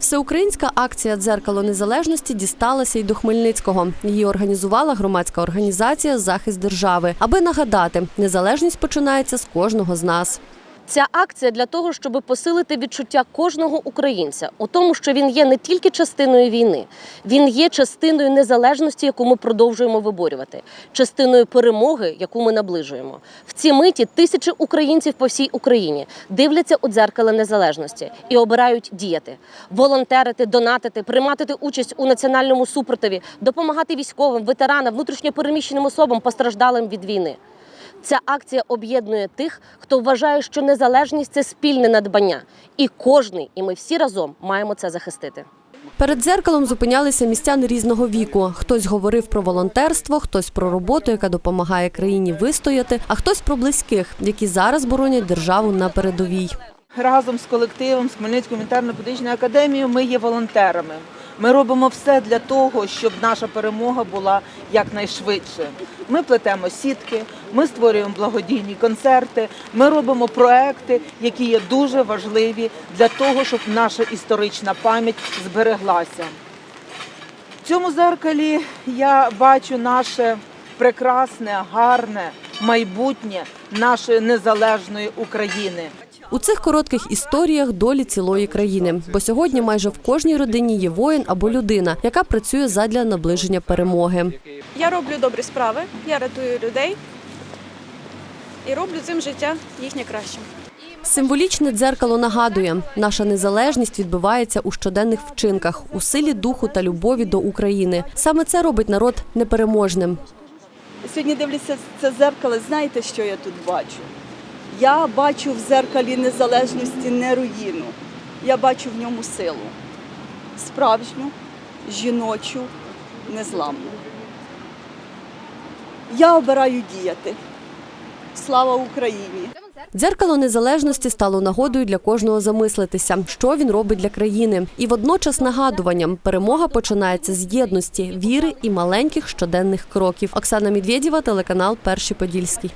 Всеукраїнська акція Дзеркало незалежності дісталася й до Хмельницького. Її організувала громадська організація Захист держави, аби нагадати, незалежність починається з кожного з нас. Ця акція для того, щоб посилити відчуття кожного українця у тому, що він є не тільки частиною війни, він є частиною незалежності, яку ми продовжуємо виборювати, частиною перемоги, яку ми наближуємо. В ці миті тисячі українців по всій Україні дивляться у дзеркало незалежності і обирають діяти, волонтерити, донатити, приймати участь у національному супротиві, допомагати військовим, ветеранам, внутрішньопереміщеним особам, постраждалим від війни. Ця акція об'єднує тих, хто вважає, що незалежність це спільне надбання, і кожний, і ми всі разом маємо це захистити. Перед дзеркалом зупинялися містяни різного віку. Хтось говорив про волонтерство, хтось про роботу, яка допомагає країні вистояти, а хтось про близьких, які зараз боронять державу на передовій. Разом з колективом, з Хмельницькою гуманітарно-педагогічною академією ми є волонтерами. Ми робимо все для того, щоб наша перемога була якнайшвидше. Ми плетемо сітки, ми створюємо благодійні концерти, ми робимо проекти, які є дуже важливі для того, щоб наша історична пам'ять збереглася. В цьому зеркалі я бачу наше прекрасне, гарне майбутнє нашої незалежної України. У цих коротких історіях долі цілої країни, бо сьогодні майже в кожній родині є воїн або людина, яка працює задля наближення перемоги. Я роблю добрі справи, я рятую людей і роблю цим життя їхнє кращим. Символічне дзеркало нагадує, наша незалежність відбувається у щоденних вчинках, у силі духу та любові до України. Саме це робить народ непереможним. Сьогодні дивлюся це зеркало. Знаєте, що я тут бачу? Я бачу в зеркалі незалежності не руїну. Я бачу в ньому силу. Справжню, жіночу, незламну. Я обираю діяти. Слава Україні! Дзеркало незалежності стало нагодою для кожного замислитися, що він робить для країни, і водночас нагадуванням перемога починається з єдності, віри і маленьких щоденних кроків. Оксана Медведєва, телеканал Перший Подільський.